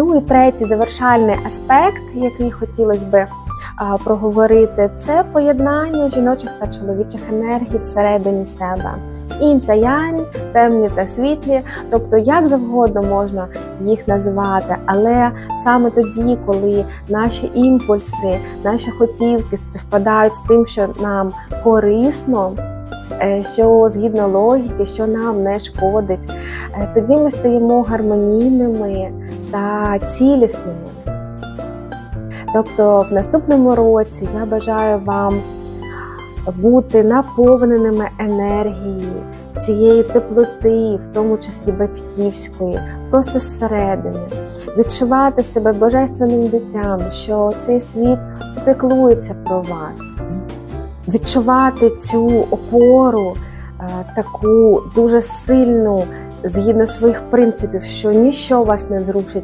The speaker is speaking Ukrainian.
Ну і третій завершальний аспект, який хотілося би проговорити, це поєднання жіночих та чоловічих енергій всередині себе. Інь та янь, темні та світлі, тобто як завгодно можна їх називати, але саме тоді, коли наші імпульси, наші хотівки співпадають з тим, що нам корисно, е, що згідно логіки, що нам не шкодить, е, тоді ми стаємо гармонійними та цілісними. Тобто, в наступному році я бажаю вам бути наповненими енергією, цієї теплоти, в тому числі батьківської, просто зсередини, відчувати себе божественним дитям, що цей світ піклується про вас, відчувати цю опору, е, таку дуже сильну, згідно своїх принципів, що ніщо вас не зрушить.